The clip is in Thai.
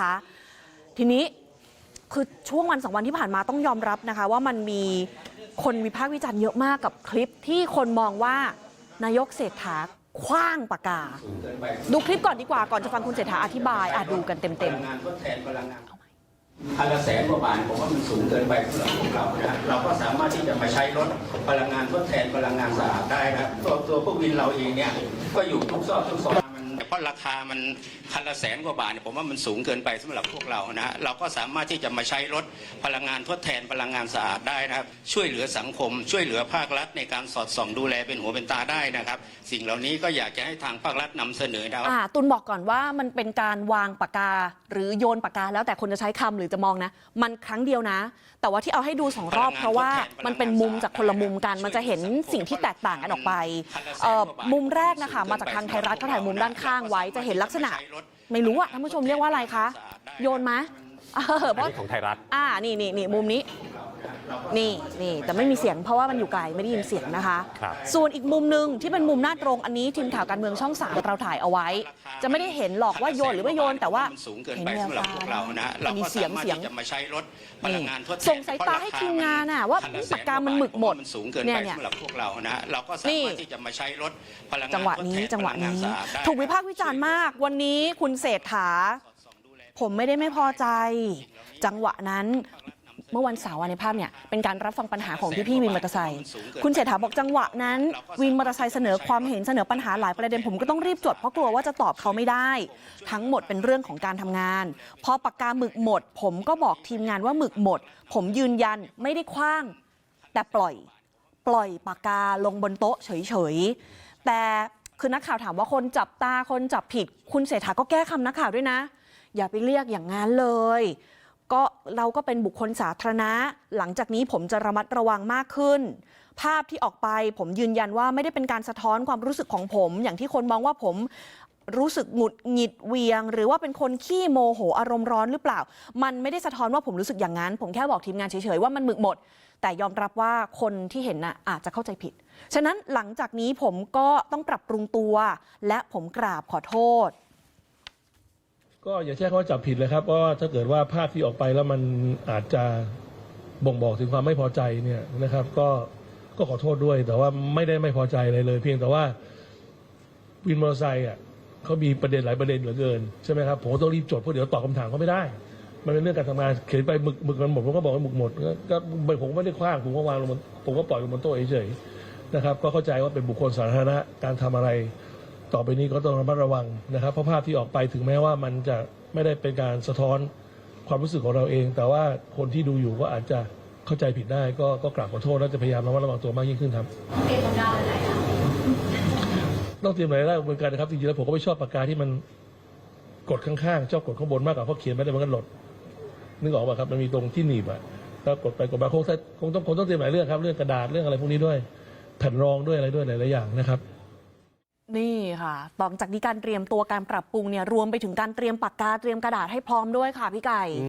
นะคะ ทีนี้คือช่วงวันสองวันที่ผ่านมาต้องยอมรับนะคะ ว่ามันมีคนวิพากษ์วิจารณ์เยอะมากกับคลิปที่คนมองว่านายกเศรษฐาคว้างปากกา ดูคลิปก่อนดีกว่าก่อนจะฟังคุณเศรษฐาอธิบายอะดูกันเต็มพลังงานทดแทนพลังงานพันละแสนกว่าบาทผมว่ามันสูงเกินไปสำหรับพวกเรานะเราก็สามารถที่จะมาใช้รถพลังงานทดแทนพลังงานสะอาดได้นะตัวตัวพวกวินเราเองเนี่ยก็อยู่ทุกซอกทุกซอยมัน เพราะราคามันคันละแสนกว่าบาทเนี่ยผมว่ามันสูงเกินไปสำหรับพวกเรานะเราก็สามารถที่จะมาใช้รถพลังงานทดแทนพลังงานสะอาดได้นะครับ ช่วยเหลือสังคม ช่วยเหลือภาครัฐในการสอดส่องดูแลเป็นหัวเป็นตาได้นะครับ สิ่งเหล่านี้ก็อยากจะให้ทางภาครัฐนำเสนอนะครับๆอ่าตุนบอกก่อนว่ามันเป็นการวางปากกา หรือโยนปากกาแล้วแต่คนจะใช้คำหรือจะมองนะ มันครั้งเดียวนะ แต่ว่าที่เอาให้ดูสองรอบเพราะว่ามันเป็นมุมจากคนละมุมกัน มันจะเห็นสิ่งที่แตกต่างกันออกไปเอ่อมุมแรกนะคะมาจากทางไทยรัฐเขาถ่ายมุมด้านข้างไว้จะเห็นลักษณะ ไม่รู้อะท่านผู้ชมเรียกว่าอะไรคะ โยนไหมเออเพอันราะนี้ของไทยรัฐ อ่านี่นี่นี่มุมนี้ นี่นี่แต่ไม่มีเสียงเพราะว่ามันอยู่ไกลไม่ได้ยินเสียงนะคะ ครับส่วนอีกมุมหนึ่งที่เป็นมุมหน้าตรงอันนี้ทีมข่าวการเมืองช่องสามเราถ่ายเอาไว้ จะไม่ได้เห็นหรอกว่าโยนหรือไม่โยนแต่ว่ามันสูงเกินเห็นไปแววสำหรับตาพวกเรานะเรามีก็เสียงสามารถเสียง ที่จะมาใช้รถพลังงานทดแทนส่งสายตาให้ทีมงานน่ะว่าคัละแสปากกามันหมึกหมดนสูงเกินเนี่ไปยเนี่ยสำหรับพวกเรานะเราก็สามารถที่จะมาใช้รถพลังงานจังหวะนี้ทดแทจังหวะพลังานี้สะอาดได้ถูกวิพากษ์วิจารณ์มาก วันนี้คุณเศรษฐา ผมไม่ได้ไม่พอใจ จังหวะนั้น เมื่อวันเสาร์อะในภาพเนี่ยเป็นการรับฟังปัญหาของพี่ๆวินมอเตอร์ไซค์คุณเศรษฐาบอกจังหวะนั้น วินมอเตอร์ไซค์เสนอความเห็นเสนอปัญหาหลายประเด็นผมก็ต้องรีบจดเพราะกลัวว่าจะตอบเขาไม่ได้ ทั้งหมดเป็นเรื่องของการทำงาน พอปากกาหมึกหมด ผมก็บอกทีมงานว่าหมึกหมด ผมยืนยันไม่ได้คว้าง แต่ปล่อยปล่อยปากกาลงบนโต๊ะเฉยๆแต่คือนักข่าวถามว่าคนจับตาคนจับผิด คุณเศรษฐาก็แก้คำนักข่าวด้วยนะ อย่าไปเรียกอย่างนั้นเลย ก็เราก็เป็นบุคคลสาธารณะ หลังจากนี้ผมจะระมัดระวังมากขึ้น ภาพที่ออกไปผมยืนยันว่าไม่ได้เป็นการสะท้อนความรู้สึกของผม อย่างที่คนมองว่าผมรู้สึกหงุดหงิดเวียง หรือว่าเป็นคนขี้โมโหอารมณ์ร้อนหรือเปล่า มันไม่ได้สะท้อนว่าผมรู้สึกอย่างนั้น ผมแค่บอกทีมงานเฉยๆว่ามันหมึกหมด แต่ยอมรับว่าคนที่เห็นน่ะอาจจะเข้าใจผิด ฉะนั้นหลังจากนี้ผมก็ต้องปรับปรุงตัว และผมกราบขอโทษ ก็อย่าใช้คำว่าจับผิดเลยครับเพราะว่าถ้าเกิดว่าภาพที่ออกไปแล้วมันอาจจะบ่งบอกถึงความไม่พอใจเนี่ยนะครับ ก็ก็ขอโทษด้วย แต่ว่าไม่ได้ไม่พอใจอะไรเลย เพียงแต่ว่าวินมอเตอร์ไซค์อะเขามีประเด็นหลายประเด็นเหลือเกินใช่ไหมครับผมต้องรีบจดเพราะเดี๋ยวตอบคำถามเขาไม่ได้ มันเป็นเรื่องการทำงานเขียนไปหมึกหมึกมันหมดผมก็บอกว่าหมึกหมดก็ก็ผมไม่ได้คว้างผมก็วางลงบนผมก็ปล่อยลงบนโต๊ะเฉยๆนะครับ ก็เข้าใจว่าเป็นบุคคลสาธารณะการทำอะไร ต่อไปนี้ก็ต้องระมัดระวังนะครับเพราะภาพที่ออกไปถึงแม้ว่ามันจะไม่ได้เป็นการสะท้อนความรู้สึกของเราเอง แต่ว่าคนที่ดูอยู่ก็อาจจะเข้าใจผิดได้ก็ก็กราบขอโทษและจะพยายามระมัดระวังตัวมากยิ่งขึ้นครับต้องเตรียมอะไรได้เหมือนกันนะครับจริงๆแล้วผมก็ไม่ชอบปากกาที่มันกดข้างๆชอบกดข้างบนมากกว่าเพราะเขียนไม่ได้มันก็หลดนึกออกป่ะครับมันมีตรงที่หนีบอะแล้วกดไปกดมาคงคงต้องคงต้องเตรียมหลายเรื่องครับเรื่องกระดาษเรื่องอะไรพวกนี้ด้วยแผ่นรองด้วยอะไรด้วยหลายๆอย่างนะครับ นี่ค่ะต่อจากนี้การเตรียมตัวการปรับปรุงเนี่ยรวมไปถึงการเตรียมปากกาเตรียมกระดาษให้พร้อมด้วยค่ะพี่ไก่